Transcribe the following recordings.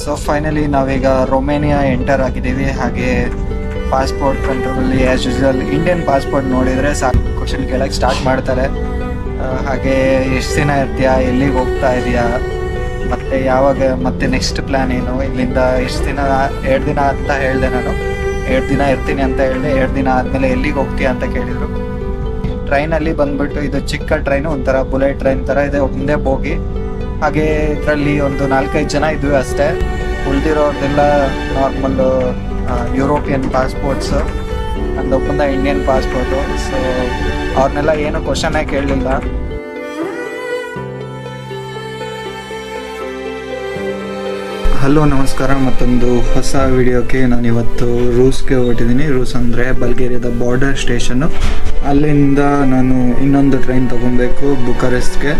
So finally ನಾವೀಗ Romania enter ಆಗಿದ್ದೀವಿ. ಹಾಗೆ ಪಾಸ್ಪೋರ್ಟ್ ಕಂಟ್ರೋಲಲ್ಲಿ ಆ್ಯಸ್ ಯೂಶಲ್ ಇಂಡಿಯನ್ ಪಾಸ್ಪೋರ್ಟ್ ನೋಡಿದರೆ ಸಾಕು. ಕ್ವಶನ್ ಕೇಳಕ್ಕೆ ಸ್ಟಾರ್ಟ್ ಮಾಡ್ತಾರೆ. ಹಾಗೆ ಎಷ್ಟು ದಿನ ಇರ್ತೀಯಾ? ಎಲ್ಲಿಗೆ ಹೋಗ್ತಾ ಇದೆಯಾ? ಮತ್ತು ಯಾವಾಗ, ಮತ್ತೆ ನೆಕ್ಸ್ಟ್ ಪ್ಲ್ಯಾನ್ ಏನು? ಇಲ್ಲಿಂದ ಎಷ್ಟು ದಿನ, ಎರಡು ದಿನ ಅಂತ ಹೇಳಿದೆ ನಾನು. ಎರಡು ದಿನ ಇರ್ತೀನಿ ಅಂತ ಹೇಳಿದೆ. ಎರಡು ದಿನ ಆದಮೇಲೆ ಎಲ್ಲಿಗೆ ಹೋಗ್ತೀಯಾ ಅಂತ ಕೇಳಿದರು. ಟ್ರೈನಲ್ಲಿ ಬಂದ್ಬಿಟ್ಟು ಇದು ಚಿಕ್ಕ ಟ್ರೈನು ಒಂಥರ ಬುಲೆಟ್ ಟ್ರೈನ್ ಥರ ಇದೆ. ಮುಂದೆ ಬೋಗಿ. ಹಾಗೆ ಇದರಲ್ಲಿ ಒಂದು ನಾಲ್ಕೈದು ಜನ ಇದ್ವಿ ಅಷ್ಟೇ. ಉಳಿದಿರೋದೆಲ್ಲ ನಾರ್ಮಲ್ ಯುರೋಪಿಯನ್ ಪಾಸ್ಪೋರ್ಟ್ಸ್ ಒಪ್ಪಂದ ಇಂಡಿಯನ್ ಪಾಸ್ಪೋರ್ಟು ಸೊ ಅವ್ರನ್ನೆಲ್ಲ ಏನು ಕ್ವಶನೇ ಕೇಳಲಿಲ್ಲ. ಹಲೋ ನಮಸ್ಕಾರ. ಮತ್ತೊಂದು ಹೊಸ ವಿಡಿಯೋಕ್ಕೆ ನಾನು ಇವತ್ತು ರೂಸ್ಗೆ ಹೊರಟಿದ್ದೀನಿ. ರೂಸ್ ಅಂದರೆ ಬಲ್ಗೇರಿಯಾದ ಬಾರ್ಡರ್ ಸ್ಟೇಷನ್ನು ಅಲ್ಲಿಂದ ನಾನು ಇನ್ನೊಂದು ಟ್ರೈನ್ ತೊಗೊಬೇಕು ಬುಕಾರೆಸ್ಟ್ಗೆ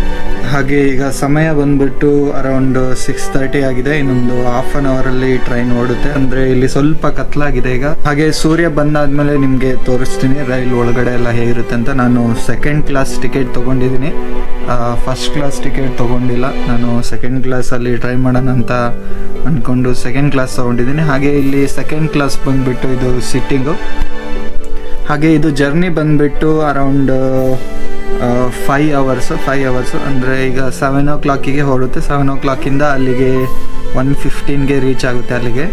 ಹಾಗೆ ಈಗ ಸಮಯ ಬಂದ್ಬಿಟ್ಟು ಅರೌಂಡ್ ಸಿಕ್ಸ್ ತರ್ಟಿ ಆಗಿದೆ. ಇನ್ನೊಂದು ಹಾಫ್ ಅನ್ ಅಲ್ಲಿ ಟ್ರೈನ್ ಓಡುತ್ತೆ. ಅಂದ್ರೆ ಇಲ್ಲಿ ಸ್ವಲ್ಪ ಕತ್ಲಾಗಿದೆ ಈಗ. ಹಾಗೆ ಸೂರ್ಯ ಬಂದಾದ್ಮೇಲೆ ನಿಮಗೆ ತೋರಿಸ್ತೀನಿ. ರೈಲ್ ಒಳಗಡೆ ಎಲ್ಲ ಹೇಗಿರುತ್ತೆ ಅಂತ. ನಾನು ಸೆಕೆಂಡ್ ಕ್ಲಾಸ್ ಟಿಕೆಟ್ ತಗೊಂಡಿದ್ದೀನಿ. ಫಸ್ಟ್ ಕ್ಲಾಸ್ ಟಿಕೆಟ್ ತಗೊಂಡಿಲ್ಲ. ನಾನು ಸೆಕೆಂಡ್ ಕ್ಲಾಸ್ ಅಲ್ಲಿ ಟ್ರೈ ಮಾಡೋಣ ಅಂತ ಅನ್ಕೊಂಡು ಸೆಕೆಂಡ್ ಕ್ಲಾಸ್ ತಗೊಂಡಿದ್ದೀನಿ. ಹಾಗೆ ಇಲ್ಲಿ ಸೆಕೆಂಡ್ ಕ್ಲಾಸ್ ಬಂದ್ಬಿಟ್ಟು ಇದು ಸಿಟ್ಟಿಂಗು ಹಾಗೆ ಇದು ಜರ್ನಿ ಬಂದ್ಬಿಟ್ಟು around five hours five hours ಅಂದರೆ ಈಗ ಸೆವೆನ್ ಓ ಕ್ಲಾಕಿಗೆ ಹೊರಡುತ್ತೆ ಸೆವೆನ್ ಓ ಕ್ಲಾಕಿಂದ ಅಲ್ಲಿಗೆ ಒನ್ ಫಿಫ್ಟೀನ್ಗೆ ರೀಚ್ ಆಗುತ್ತೆ ಅಲ್ಲಿಗೆ.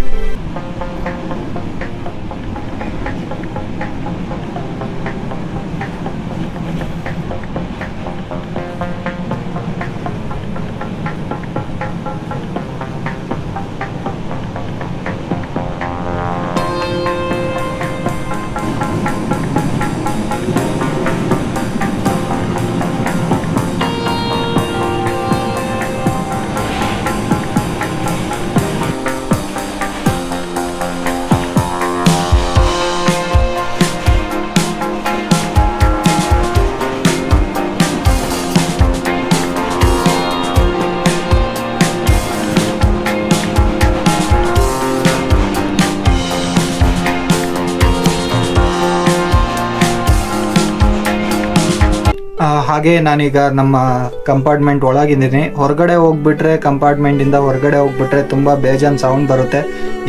ಹಾಗೆ ನಾನೀಗ ನಮ್ಮ ಕಂಪಾರ್ಟ್ಮೆಂಟ್ ಒಳಗಿದ್ದೀನಿ. ಹೊರಗಡೆ ಹೋಗ್ಬಿಟ್ರೆ ಕಂಪಾರ್ಟ್ಮೆಂಟಿಂದ ಹೊರಗಡೆ ಹೋಗ್ಬಿಟ್ರೆ ತುಂಬ ಬೇಜಾನ್ ಸೌಂಡ್ ಬರುತ್ತೆ.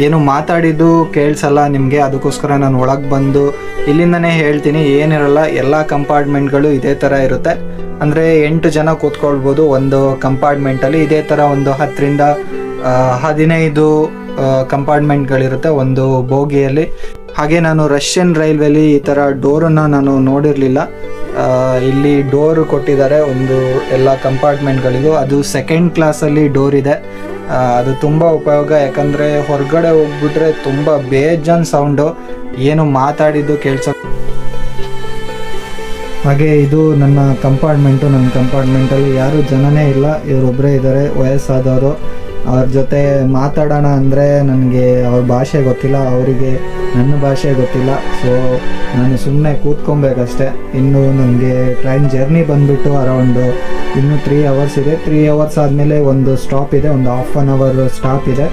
ಏನು ಮಾತಾಡಿದ್ದು ಕೇಳಿಸಲ್ಲ ನಿಮಗೆ, ಅದಕ್ಕೋಸ್ಕರ ನಾನು ಒಳಗೆ ಬಂದು ಇಲ್ಲಿಂದನೇ ಹೇಳ್ತೀನಿ, ಏನಿರಲ್ಲ, ಎಲ್ಲ ಕಂಪಾರ್ಟ್ಮೆಂಟ್ಗಳು ಇದೇ ಥರ ಇರುತ್ತೆ. ಅಂದರೆ ಎಂಟು ಜನ ಕೂತ್ಕೊಳ್ಬೋದು ಒಂದು ಕಂಪಾರ್ಟ್ಮೆಂಟಲ್ಲಿ ಇದೇ ಥರ ಒಂದು ಹತ್ತರಿಂದ ಹದಿನೈದು ಕಂಪಾರ್ಟ್ಮೆಂಟ್ಗಳಿರುತ್ತೆ ಒಂದು ಬೋಗಿಯಲ್ಲಿ. ಹಾಗೆ ನಾನು ರಷ್ಯನ್ ರೈಲ್ವೆಲಿ ಈ ಥರ ಡೋರನ್ನು ನಾನು ನೋಡಿರಲಿಲ್ಲ. ಇಲ್ಲಿ ಡೋರ್ ಕೊಟ್ಟಿದ್ದಾರೆ ಒಂದು ಎಲ್ಲ ಕಂಪಾರ್ಟ್ಮೆಂಟ್ಗಳಿಗೂ. ಅದು ಸೆಕೆಂಡ್ ಕ್ಲಾಸಲ್ಲಿ ಡೋರ್ ಇದೆ. ಅದು ತುಂಬ ಉಪಯೋಗ, ಯಾಕಂದರೆ ಹೊರಗಡೆ ಹೋಗ್ಬಿಟ್ರೆ ತುಂಬ ಬೇಜಾನ್ ಸೌಂಡು ಏನು ಮಾತಾಡಿದ್ದು ಕೇಳಿಸೋ ಹಾಗೆ ಇದು ನನ್ನ ಕಂಪಾರ್ಟ್ಮೆಂಟು. ನನ್ನ ಕಂಪಾರ್ಟ್ಮೆಂಟಲ್ಲಿ ಯಾರು ಜನನೇ ಇಲ್ಲ. ಇವರೊಬ್ಬರೇ ಇದ್ದಾರೆ, ವಯಸ್ಸಾದವರು. ಅವ್ರ ಜೊತೆ ಮಾತಾಡೋಣ ಅಂದರೆ ನನಗೆ ಅವ್ರ ಭಾಷೆ ಗೊತ್ತಿಲ್ಲ. ಅವರಿಗೆ ನನ್ನ ಭಾಷೆ ಗೊತ್ತಿಲ್ಲ ಸೊ ನಾನು ಸುಮ್ಮನೆ ಕೂತ್ಕೊಬೇಕಷ್ಟೆ. ಇನ್ನು ನನಗೆ ಟ್ರೈನ್ ಜರ್ನಿ ಬಂದುಬಿಟ್ಟು ಅರೌಂಡು ಇನ್ನು ತ್ರೀ ಅವರ್ಸ್ ಇದೆ. ತ್ರೀ ಅವರ್ಸ್ ಆದಮೇಲೆ ಒಂದು ಸ್ಟಾಪ್ ಇದೆ, ಒಂದು ಹಾಫ್ ಆನ್ ಅವರ್ ಸ್ಟಾಪ್ ಇದೆ.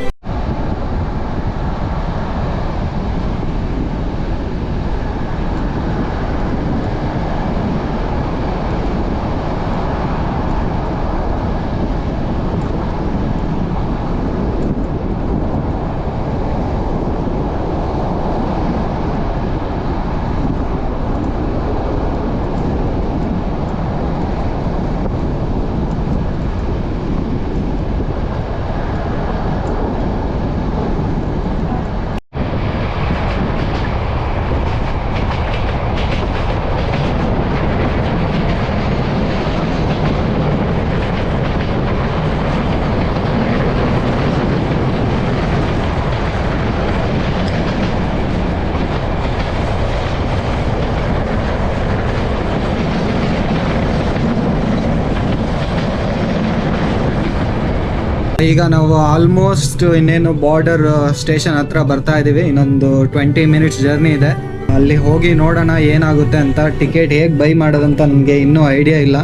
ಈಗ ನಾವು ಆಲ್ಮೋಸ್ಟ್ ಇನ್ನೇನು ಬಾರ್ಡರ್ ಸ್ಟೇಷನ್ ಹತ್ರ ಬರ್ತಾ ಇದ್ದೀವಿ ಇನ್ನೊಂದು ಟ್ವೆಂಟಿ ಮಿನಿಟ್ಸ್ ಜರ್ನಿ ಇದೆ. ಅಲ್ಲಿ ಹೋಗಿ ನೋಡೋಣ ಏನಾಗುತ್ತೆ ಅಂತ ಟಿಕೆಟ್ ಹೇಗೆ ಬೈ ಮಾಡೋದಂತ ನನಗೆ ಇನ್ನೂ ಐಡಿಯಾ ಇಲ್ಲ.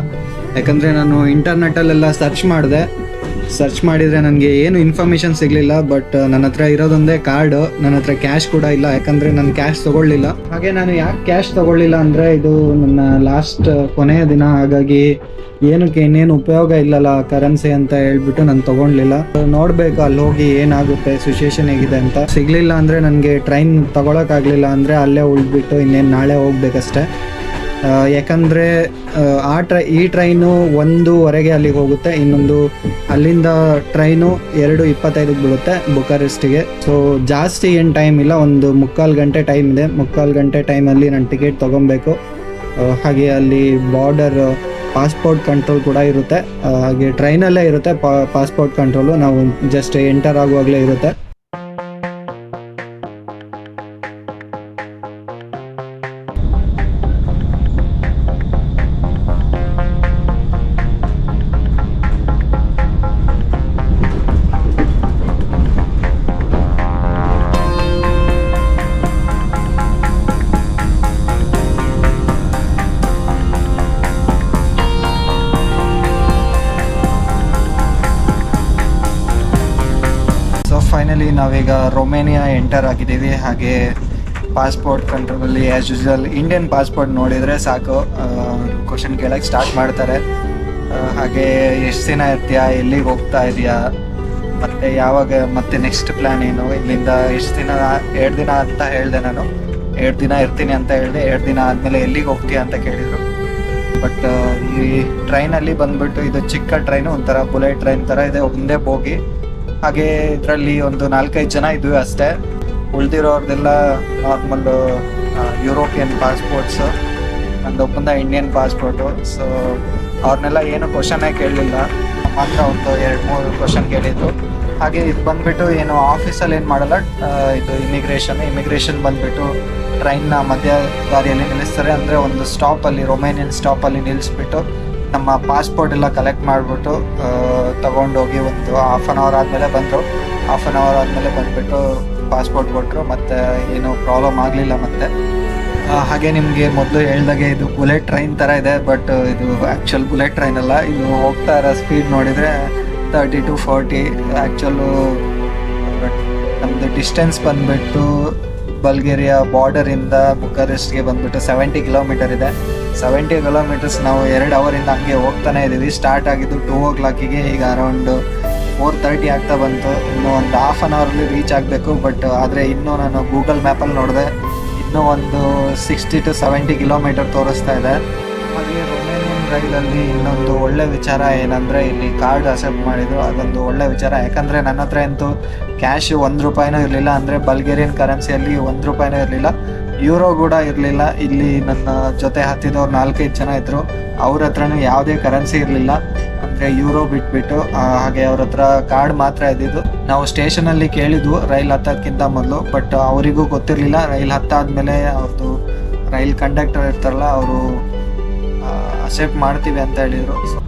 ಯಾಕಂದರೆ ನಾನು ಇಂಟರ್ನೆಟ್ಟಲ್ಲೆಲ್ಲ ಸರ್ಚ್ ಮಾಡಿದೆ. ಸರ್ಚ್ ಮಾಡಿದರೆ ನನಗೆ ಏನು ಇನ್ಫಾರ್ಮೇಷನ್ ಸಿಗಲಿಲ್ಲ ಬಟ್ ನನ್ನ ಹತ್ರ ಇರೋದೊಂದೇ ಕಾರ್ಡು ನನ್ನ ಹತ್ರ ಕ್ಯಾಶ್ ಕೂಡ ಇಲ್ಲ, ಯಾಕಂದರೆ ನಾನು ಕ್ಯಾಶ್ ತೊಗೊಳ್ಳಿಲ್ಲ. ಹಾಗೆ ನಾನು ಯಾಕೆ ಕ್ಯಾಶ್ ತೊಗೊಳ್ಳಿಲ್ಲ ಅಂದರೆ ಇದು ನನ್ನ ಲಾಸ್ಟ್ ಕೊನೆಯ ದಿನ, ಹಾಗಾಗಿ ಏನಕ್ಕೆ ಇನ್ನೇನು ಉಪಯೋಗ ಇಲ್ಲಲ್ಲ ಕರೆನ್ಸಿ ಅಂತ ಹೇಳ್ಬಿಟ್ಟು ನಾನು ತೊಗೊಳ್ಲಿಲ್ಲ ನೋಡಬೇಕು ಅಲ್ಲಿ ಹೋಗಿ ಏನಾಗುತ್ತೆ ಸಿಚುಯೇಷನ್ ಹೇಗಿದೆ ಅಂತ. ಸಿಗಲಿಲ್ಲ ಅಂದರೆ ನನಗೆ ಟ್ರೈನ್ ತೊಗೊಳಕ್ಕಾಗಲಿಲ್ಲ ಅಂದರೆ ಅಲ್ಲೇ ಉಳ್ಬಿಟ್ಟು ಇನ್ನೇನು ನಾಳೆ ಹೋಗ್ಬೇಕಷ್ಟೇ. ಯಾಕಂದ್ರೆ ಆ, ಟ್ರೈ ಈ ಟ್ರೈನು ಒಂದೂವರೆಗೆ ಅಲ್ಲಿಗೆ ಹೋಗುತ್ತೆ ಇನ್ನೊಂದು ಅಲ್ಲಿಂದ ಟ್ರೈನು ಎರಡು ಇಪ್ಪತ್ತೈದಕ್ಕೆ ಬೀಳುತ್ತೆ ಬುಕಾರೆಸ್ಟಿಗೆ. ಸೊ ಜಾಸ್ತಿ ಏನು ಟೈಮ್ ಇಲ್ಲ ಒಂದು ಮುಕ್ಕಾಲು ಗಂಟೆ ಟೈಮ್ ಇದೆ. ಮುಕ್ಕಾಲು ಗಂಟೆ ಟೈಮಲ್ಲಿ ನಾನು ಟಿಕೆಟ್ ತೊಗೊಬೇಕು. ಹಾಗೆ ಅಲ್ಲಿ ಬಾರ್ಡರ್ ಪಾಸ್ಪೋರ್ಟ್ ಕಂಟ್ರೋಲ್ ಕೂಡ ಇರುತ್ತೆ. ಹಾಗೆ ಟ್ರೈನಲ್ಲೇ ಇರುತ್ತೆ ಪಾಸ್ಪೋರ್ಟ್ ಕಂಟ್ರೋಲು ನಾವು ಜಸ್ಟ್ ಎಂಟರ್ ಆಗುವಾಗಲೇ ಇರುತ್ತೆ. ಫೈನಲಿ ನಾವೀಗ ರೊಮೇನಿಯಾ ಎಂಟರ್ ಆಗಿದ್ದೀವಿ. ಹಾಗೆ ಪಾಸ್ಪೋರ್ಟ್ ಕಂಟ್ರೋಲಲ್ಲಿ ಆ್ಯಸ್ ಯೂಸ್ವಲ್ ಇಂಡಿಯನ್ ಪಾಸ್ಪೋರ್ಟ್ ನೋಡಿದರೆ ಸಾಕು. ಕ್ವಶನ್ ಕೇಳಕ್ಕೆ ಸ್ಟಾರ್ಟ್ ಮಾಡ್ತಾರೆ. ಹಾಗೆ ಎಷ್ಟು ದಿನ ಇರ್ತೀಯಾ? ಎಲ್ಲಿಗೆ ಹೋಗ್ತಾ ಇದೆಯಾ? ಮತ್ತು ಯಾವಾಗ ಮತ್ತೆ ನೆಕ್ಸ್ಟ್ ಪ್ಲ್ಯಾನ್ ಏನು? ಇಲ್ಲಿಂದ ಎಷ್ಟು ದಿನ, ಎರಡು ದಿನ ಅಂತ ಹೇಳಿದೆ ನಾನು. ಎರಡು ದಿನ ಇರ್ತೀನಿ ಅಂತ ಹೇಳಿದೆ. ಎರಡು ದಿನ ಆದಮೇಲೆ ಎಲ್ಲಿಗೆ ಹೋಗ್ತೀಯಾ ಅಂತ ಕೇಳಿದರು. ಬಟ್ ಈ ಟ್ರೈನಲ್ಲಿ ಬಂದ್ಬಿಟ್ಟು ಇದು ಚಿಕ್ಕ ಟ್ರೈನು ಒಂಥರ ಬುಲೆಟ್ ಟ್ರೈನ್ ಥರ ಇದೆ. ಒಂದೇ ಬೋಗಿ. ಹಾಗೆ ಇದರಲ್ಲಿ ಒಂದು ನಾಲ್ಕೈದು ಜನ ಇದ್ವಿ ಅಷ್ಟೇ. ಉಳಿದಿರೋರ್ದೆಲ್ಲ ನಾರ್ಮಲ್ ಯುರೋಪಿಯನ್ ಪಾಸ್ಪೋರ್ಟ್ಸು ನಂದೊಬ್ಬಂದ ಇಂಡಿಯನ್ ಪಾಸ್ಪೋರ್ಟು ಸೊ ಅವ್ರನ್ನೆಲ್ಲ ಏನು ಕ್ವಶನೇ ಕೇಳಲಿಲ್ಲ. ಮಾತ್ರ ಒಂದು ಎರಡು ಮೂರು ಕ್ವಶನ್ ಕೇಳಿದ್ರು. ಹಾಗೆ ಇದು ಬಂದ್ಬಿಟ್ಟು ಏನು ಆಫೀಸಲ್ಲಿ ಏನು ಮಾಡಲ್ಲ ಇದು ಇಮಿಗ್ರೇಷನ್ ಇಮಿಗ್ರೇಷನ್ ಬಂದ್ಬಿಟ್ಟು ಟ್ರೈನ್ನ ಮಧ್ಯ ದಾರಿಯಲ್ಲಿ ನಿಲ್ಲಿಸ್ತಾರೆ. ಅಂದರೆ ಒಂದು ಸ್ಟಾಪಲ್ಲಿ ರೊಮೇನಿಯನ್ ಸ್ಟಾಪಲ್ಲಿ ನಿಲ್ಲಿಸ್ಬಿಟ್ಟು ನಮ್ಮ ಪಾಸ್ಪೋರ್ಟ್ ಎಲ್ಲ ಕಲೆಕ್ಟ್ ಮಾಡಿಬಿಟ್ಟು ತಗೊಂಡೋಗಿ ಒಂದು ಹಾಫ್ ಆನ್ ಅವರ್ ಆದಮೇಲೆ ಬಂದರು. ಹಾಫ್ ಆನ್ ಅವರ್ ಆದಮೇಲೆ ಬಂದುಬಿಟ್ಟು ಪಾಸ್ಪೋರ್ಟ್ ಕೊಟ್ಟರು ಮತ್ತು ಏನು ಪ್ರಾಬ್ಲಮ್ ಆಗಲಿಲ್ಲ ಮತ್ತೆ. ಹಾಗೆ ನಿಮಗೆ ಮೊದಲು ಹೇಳ್ದಾಗೆ ಇದು ಬುಲೆಟ್ ಟ್ರೈನ್ ಥರ ಇದೆ ಬಟ್ ಇದು ಆ್ಯಕ್ಚುಲ್ ಬುಲೆಟ್ ಟ್ರೈನ್ ಅಲ್ಲ. ಇದು ಹೋಗ್ತಾ ಇರೋ ಸ್ಪೀಡ್ ನೋಡಿದರೆ ತರ್ಟಿ ಟು ಫೋರ್ಟಿ ಆ್ಯಕ್ಚುಲು ನಮ್ಮದು ಡಿಸ್ಟೆನ್ಸ್ ಬಂದುಬಿಟ್ಟು ಬಲ್ಗೇರಿಯಾ ಬಾರ್ಡರಿಂದ ಬುಕಾರೆಸ್ಟ್ಗೆ ಬಂದ್ಬಿಟ್ಟು ಸೆವೆಂಟಿ ಕಿಲೋಮೀಟರ್ ಇದೆ. ಸೆವೆಂಟಿ ಕಿಲೋಮೀಟರ್ಸ್ ನಾವು ಎರಡು ಅವರಿಂದ ಹಂಗೆ ಹೋಗ್ತಾನೆ ಇದ್ದೀವಿ. ಸ್ಟಾರ್ಟ್ ಆಗಿದ್ದು ಟೂ ಓ ಕ್ಲಾಕಿಗೆ ಈಗ ಅರೌಂಡ್ ಫೋರ್ ತರ್ಟಿ ಆಗ್ತಾ ಬಂತು. ಇನ್ನೂ ಒಂದು ಹಾಫ್ ಆನ್ ಅವರಲ್ಲಿ ರೀಚ್ ಆಗಬೇಕು. ಬಟ್ ಆದರೆ ಇನ್ನೂ ನಾನು ಗೂಗಲ್ ಮ್ಯಾಪಲ್ಲಿ ನೋಡಿದೆ, ಇನ್ನೂ ಒಂದು ಸಿಕ್ಸ್ಟಿ ಟು ಸೆವೆಂಟಿ ಕಿಲೋಮೀಟರ್ ತೋರಿಸ್ತಾ ಇದೆ. ಹಾಗೆ ರೈಲಲ್ಲಿ ಇನ್ನೊಂದು ಒಳ್ಳೆ ವಿಚಾರ ಏನಂದರೆ ಇಲ್ಲಿ ಕಾರ್ಡ್ ಅಕ್ಸೆಪ್ಟ್ ಮಾಡಿದ್ರು, ಅದೊಂದು ಒಳ್ಳೆ ವಿಚಾರ. ಯಾಕಂದರೆ ನನ್ನ ಹತ್ರ ಅಂತೂ ಕ್ಯಾಶ್ ಒಂದು ರೂಪಾಯಿನೂ ಇರಲಿಲ್ಲ ಅಂದರೆ ಬಲ್ಗೇರಿಯನ್ ಕರೆನ್ಸಿಯಲ್ಲಿ ಒಂದು ರೂಪಾಯಿನೂ ಇರಲಿಲ್ಲ. ಯೂರೋ ಕೂಡ ಇರಲಿಲ್ಲ. ಇಲ್ಲಿ ನನ್ನ ಜೊತೆ ಹತ್ತಿದವ್ರು ನಾಲ್ಕೈದು ಜನ ಇದ್ದರು ಅವ್ರ ಹತ್ರನೂ ಯಾವುದೇ ಕರೆನ್ಸಿ ಇರಲಿಲ್ಲ. ಅಂದರೆ ಯೂರೋ ಬಿಟ್ಬಿಟ್ಟು ಹಾಗೆ ಅವ್ರ ಹತ್ರ ಕಾರ್ಡ್ ಮಾತ್ರ ಇದ್ದಿದ್ದು. ನಾವು ಸ್ಟೇಷನಲ್ಲಿ ಕೇಳಿದ್ವು, ರೈಲ್ ಹತ್ತೋದಕ್ಕಿಂತ ಮೊದಲು ಬಟ್ ಅವರಿಗೂ ಗೊತ್ತಿರಲಿಲ್ಲ. ರೈಲ್ ಹತ್ತಾದ್ಮೇಲೆ ಅವ್ರದ್ದು ರೈಲ್ ಕಂಡಕ್ಟರ್ ಇರ್ತಾರಲ್ಲ, ಅವರು ಅಕ್ಸೆಪ್ಟ್ ಮಾಡ್ತೀವಿ ಅಂತ ಹೇಳಿದರು.